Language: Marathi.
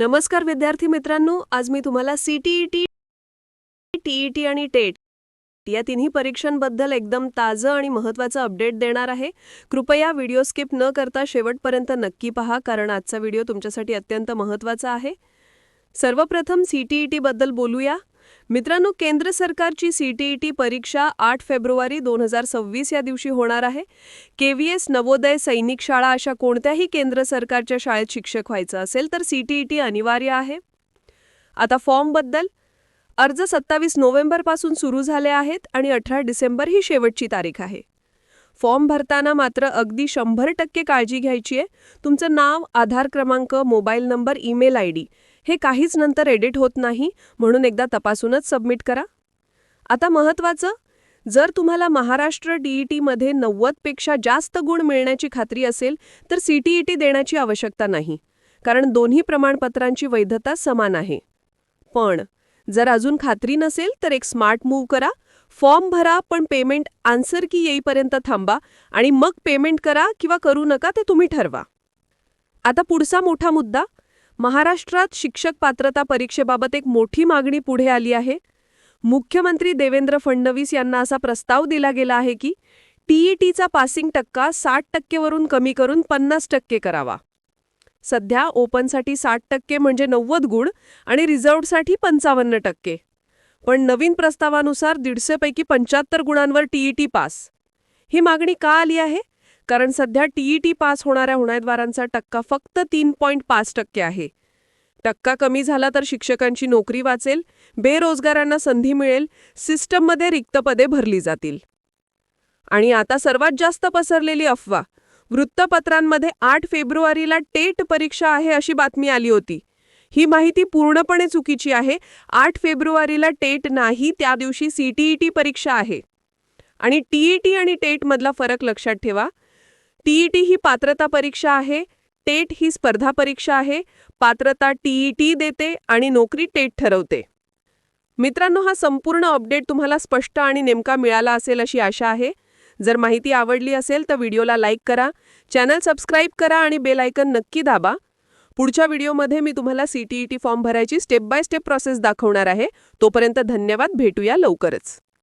नमस्कार विद्यार्थी मित्रांनो आज मी तुम्हाला C T E T T E T आणि टेट या तिन्ही परीक्षांबद्दल एकदम ताजं आणि महत्त्वाचं अपडेट देणार आहे. कृपया व्हिडिओ स्किप न करता शेवटपर्यंत नक्की पहा कारण आजचा व्हिडिओ तुमच्यासाठी अत्यंत महत्त्वाचा आहे. सर्वप्रथम सी टी ई टीबद्दल बोलूया. मित्रांनो केंद्र सरकारची सी टी ई टी परीक्षा आठ फेब्रुवारी दोन हजार सव्वीस या दिवशी होणार आहे. के व्ही एस नवोदय सैनिक शाळा अशा कोणत्याही केंद्र सरकारच्या शाळेत शिक्षक व्हायचं असेल तर सी टी ई टी अनिवार्य आहे. आता फॉर्मबद्दल अर्ज सत्तावीस नोव्हेंबरपासून सुरू झाले आहेत आणि अठरा डिसेंबर ही शेवटची तारीख आहे. फॉर्म भरताना मात्र अगदी शंभर टक्के काळजी घ्यायची आहे. तुमचं नाव आधार क्रमांक mobile number email I D हे काहीच नंतर एडिट होत नाही. म्हणून एकदा तपासूनच सबमिट करा. आता महत्त्वाचं जर तुम्हाला महाराष्ट्र डी ई नव्वदपेक्षा जास्त गुण मिळण्याची खात्री असेल तर सी टी ई टी देण्याची आवश्यकता नाही. कारण दोन्ही प्रमाणपत्रांची वैधता समान आहे. पण जर अजून खात्री नसेल तर एक स्मार्ट मूव्ह करा. फॉर्म भरा पण पेमेंट आन्सर की येईपर्यंत थांबा आणि मग पेमेंट करा किंवा करू नका ते तुम्ही ठरवा. आता पुढचा मोठा मुद्दा. महाराष्ट्रात शिक्षक पात्रता परीक्षेबाबत एक मोठी मागणी पुढे आली आहे. मुख्यमंत्री देवेंद्र फडणवीस यांना असा प्रस्ताव दिला गेला आहे की टीईटीचा पासिंग टक्का साठ टक्केवरून कमी करून पन्नास टक्के करावा. सध्या ओपनसाठी साठ टक्के म्हणजे नव्वद गुण आणि रिझर्वसाठी पंचावन्न टक्के. पण नवीन प्रस्तावानुसार दीडशेपैकी पंच्याहत्तर गुणांवर टीईटी पास. ही मागणी का आली आहे? कारण सध्या टीईटी पास होणाऱ्या उमेदवारांचा टक्का फक्त तीन पॉईंट पाच टक्के आहे. टक्का कमी झाला तर शिक्षकांची नोकरी वाचेल बेरोजगारांना संधी मिळेल सिस्टममध्ये रिक्त पदे भरली जातील. आणि आता सर्वात जास्त पसरलेली अफवा वृत्तपत्रांमध्ये आठ फेब्रुवारीला टेट परीक्षा आहे अशी बातमी आली होती. ही माहिती पूर्णपणे चुकीची आहे. आठ फेब्रुवारीला टेट नाही त्या दिवशी सीटीईटी परीक्षा आहे. आणि टीईटी आणि टेटमधला फरक लक्षात ठेवा. टीईटी ही पात्रता परीक्षा आहे टेट ही स्पर्धा परीक्षा आहे पात्रता टीईटी देते आणि नोकरी टेट ठरवते. मित्रांनो हा संपूर्ण अपडेट तुम्हाला स्पष्ट आणि नेमका मिळाला असेल अशी आशा आहे. जर माहिती आवडली असेल तर व्हिडिओला लाईक करा चॅनल सबस्क्राईब करा आणि बेल आयकन नक्की दाबा. पुढच्या व्हिडिओमध्ये मी तुम्हाला C T E T form भरायची स्टेप बाय स्टेप प्रोसेस दाखवणार आहे. तोपर्यंत धन्यवाद. भेटूया लवकरच.